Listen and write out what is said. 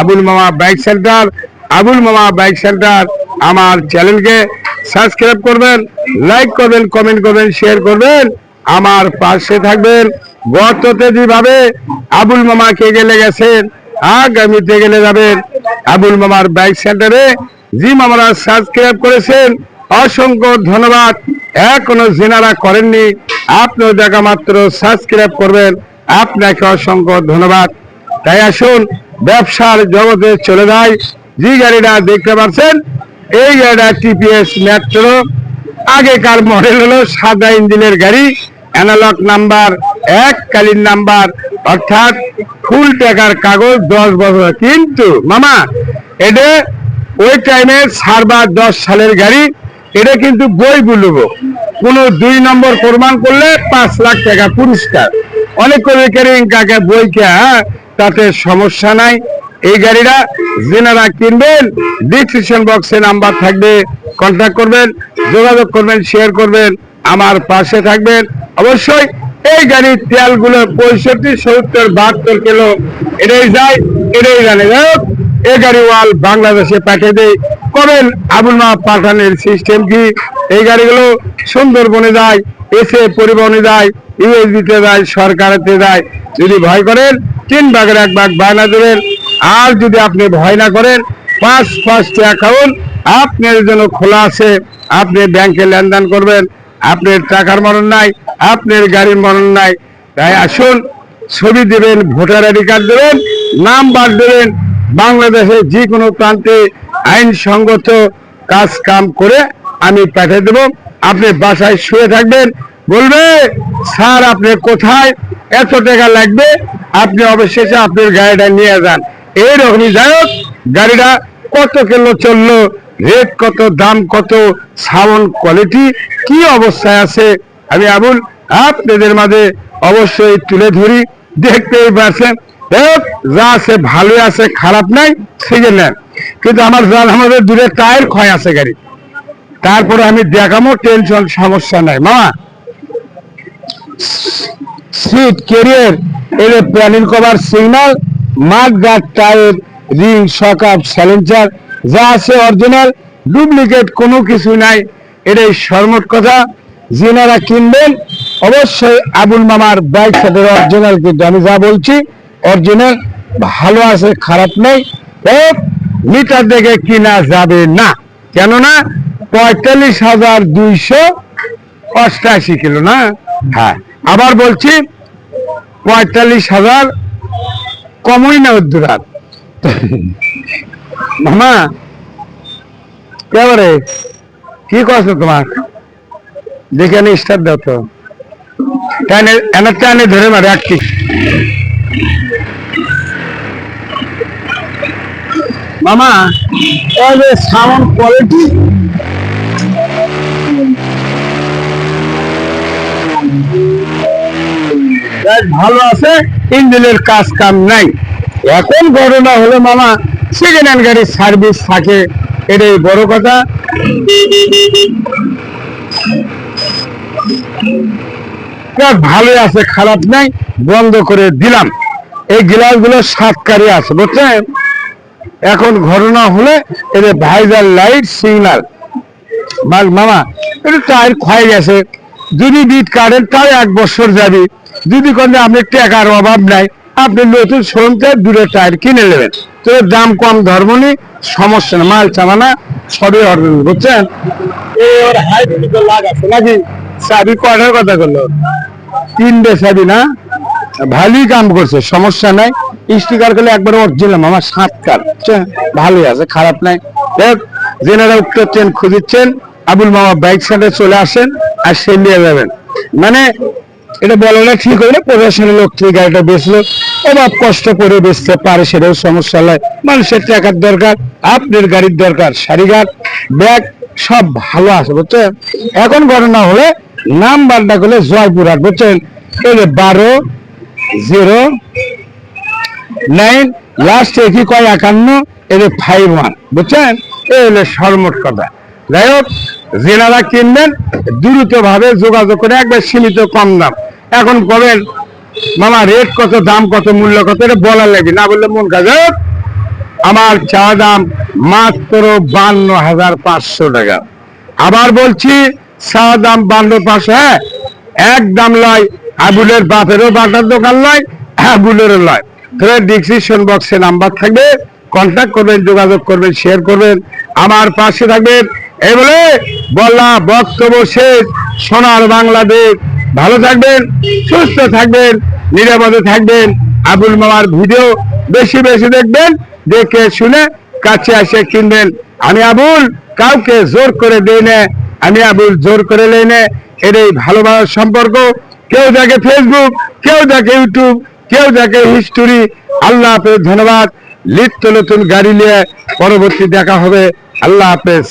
আবুল মামা bike centre, Abul মামা bike centre আমার চ্যানেলকে সাবস্ক্রাইব করবেন, লাইক করবেন, কমেন্ট করবেন, শেয়ার করবেন। আমার পাশে থাকবেন গততে যেভাবে আবুল মামাকে গেলে গেছেন, আগামীতে গেলে যাবেন আবুল মামার বাইক সেন্টারে। জি মামারা সাবস্ক্রাইব করেছেন, অসংখ্য ধন্যবাদ। এখনও জেনারা করেননি, আপনিও দেখা মাত্র সাবস্ক্রাইব করবেন, আপনাকে অসংখ্য ধন্যবাদ। তাই আসুন ব্যবসার জগতে চলে যায়। যে গাড়িটা দেখতে পাচ্ছেন এই গাড়িটা টিপিএস মেট্রো আগেকার মডেল হলো সাদা ইঞ্জিনের গাড়ি অ্যানালগ নাম্বার এক কালীন নাম্বার অর্থাৎ ফুল টাকার কাগজ দশ বছর। কিন্তু মামা এটা ওই টাইমে সারবার দশ সালের গাড়ি এটা কিন্তু বই বুলব। কোন দুই নম্বর প্রমাণ করলে পাঁচ লাখ টাকা পুরস্কার। অনেক করে কেরিং কাকে বইকে হ্যাঁ, তাতে সমস্যা নাই। এই গাড়িটা যেনারা কিনবেন ডিসক্রিপশন বক্সে নাম্বার থাকবে কন্ট্যাক্ট করবেন, যোগাযোগ করবেন শেয়ার করবেন, আমার পাশে থাকবেন। অবশ্যই এই গাড়ির তেলগুলো পঁয়ষট্টি, সত্তর, বাহাত্তর কিলো, এটাই যায়, এটাই জানে এই গাড়ি ওয়াল বাংলাদেশে পাঠিয়ে দেয় করেন আবুল মা পাঠানের সিস্টেম কি? এই গাড়িগুলো সুন্দরবনে যায়, এসে পরিবহনে যায় ইউএসবিতে যায়, সরকারেতে যায়। যদি ভয় করেন তিন ভাগের এক ভাগ বায়না দেবেন। আর যদি আপনি ভয় না করেন, পাঁচ পাঁচটি অ্যাকাউন্ট আপনার জন্য খোলা আছে। আপনি ব্যাংকে লেনদেন করবেন। আপনার টাকার মরণ নাই, আপনার গাড়ির মরণ নাই। তাই আসুন, ছবি দেবেন, ভোটার আইডি কার্ড দেবেন, নাম্বার দেবেন। বাংলাদেশে যে কোনো প্রান্তে আইনসঙ্গত কাজ কাম করে আমি পাঠিয়ে দেবো। আপনি বাসায় শুয়ে থাকবেন। বলবে, স্যার, আপনি কোথায়? এত টাকা লাগবে। আপনি অবশেষে আপনার গাড়িটা নিয়ে যান। এইরকমই যাই হোক, গাড়িটা কত কিলো চলল, রেট কত, দাম কত, সাউন্ড কোয়ালিটি, কি অবস্থায় আছে, আমি আবুল আপনাদের মাঝে অবশ্যই তুলে ধরি। দেখতেই পারছেন যা আছে ভালো আছে, খারাপ নাই শিখে নেন কিন্তু আমার জাল আমাদের দূরে টায়ার ক্ষয় আছে গাড়ি। তারপরে আমি দেখামো, টেনশন, সমস্যা নাই। মামা সিট কেরিয়ার এর planning cover signal mudguard tyre ring সকাপ স্যালেঞ্চার যা আছে অরিজিনাল ডুপ্লিকেট কোনো কিছু নাই, এটাই সর্বমোট কথা। যিনারা কিনবেন, অবশ্যই আবুল মামার বাইক সাথে অরিজিনাল কিন্তু আমি যা বলছি অরিজিনাল ভালো আছে, খারাপ নেই, এক লিটার দেখে কিনা যাবে না। কেননা, পঁয়তাল্লিশ হাজার দুইশো অষ্টাশি কিলো না? হ্যাঁ। আবার বলছি, পঁয়তাল্লিশ হাজার কমই না উদ্দুরাত মামা এবারে কি করছ তোমার? দেখে আমি স্টার্ট দাও তো। টানে, এনে টানে ধরে মারে একটি মামা সাউন্ড কোয়ালিটি ভালো আছে, ইঞ্জিনের কাজ কাম নাই। এখন ঘটনা হলো, মামা সেকেন্ড হ্যান্ড গাড়ির সার্ভিস থাকে, এটাই বড় কথা। ভালোই আছে, খারাপ নাই, বন্ধ করে দিলাম। এই গ্লাসগুলো সাতকারী আছে, বুঝছেন? এখন ঘটনা হলে, এদের ভাইজার লাইট সিগনাল মামা, একটু টায়ার ক্ষয় গেছে। যদি বিট কাটেন তাও এক বছর যাবে। যদি কোন আপনি টাকার অভাব নাই, আপনি নতুন শোরুমতে দুটো টায়ার কিনে নেবেন। তো দাম কম ধর্মনি সমস্যা না মাল চামানা সবই অর্ডার বুঝছেন? নাকি? চাবি কয়টার কথা করল তিনটে চাবি না? ভালোই কাম করছে, সমস্যা নাই। স্টিকার করলে একবার অরিজিনাল আমার সাতকার? ভালোই আছে, খারাপ নাই। দেখ যেনারা উক্ত ট্রেন খুঁজিচ্ছেন আবুল মামা বাইক সেন্টারে চলে আসেন। আর সে নিয়ে মানে এটা বলো না, ঠিক হলে প্রশাসনের লোক থেকে গাড়িটা বেচলো, অভাব কষ্ট করে বেচতে পারে সেটাও সমস্যা নয়। মানুষের টাকার দরকার, আপনার গাড়ির দরকার শাড়িঘাট ব্যাগ, সব ভালো আছে, বুঝছেন? এখন ঘটনা হলে নাম্বারটা করলে জয়পুরহাট, বুঝছেন? এই যে বারো, জিরো, নাইন লাস্টে কি কয়, একান্ন? এই যে ফাইভ ওয়ান বুঝছেন? এই হলো কথা। যাই হোক জেনারা কিনবেন দ্রুত ভাবে যোগাযোগ করে একবার সীমিত কম দাম। এখন কবেন, মামা রেট কত, দাম কত, মূল্য কত, এটা বলা লাগবে না, বললে মন কাজ আমার চা দাম মাত্র বান্ন হাজার পাঁচশো টাকা। আবার বলছি, চা দাম বান্ন পাঁচশো হ্যাঁ এক দাম লয়, আবুলের বাপেরও বাটার দোকান লয়, আবুলেরও লয়। তাহলে ডিসক্রিপশন বক্সে নাম্বার থাকবে কন্ট্যাক্ট করবেন, যোগাযোগ করবেন শেয়ার করবেন। আমার পাশে থাকবেন এই বলে বললা বক্তব্য শেষ। সোনার বাংলাদেশ। ভালো থাকবেন, সুস্থ থাকবেন, নিরাপদে থাকবেন। আবুল মামার ভিডিও বেশি বেশি দেখবেন, দেখে শুনে কাছে এসে কিনবেন। আমি আবুল, কাউকে জোর করে দেই না। আমি আবুল জোর করে নেই না। এটাই ভালোবাসার সম্পর্ক। কেউ দেখে ফেসবুক কেউ দেখে ইউটিউব কেউ দেখে হিস্টোরি আল্লাহ হাফেজ, ধন্যবাদ। লিপ্ত নতুন গাড়ি নিয়ে পরবর্তী দেখা হবে। আল্লাহ হাফেজ।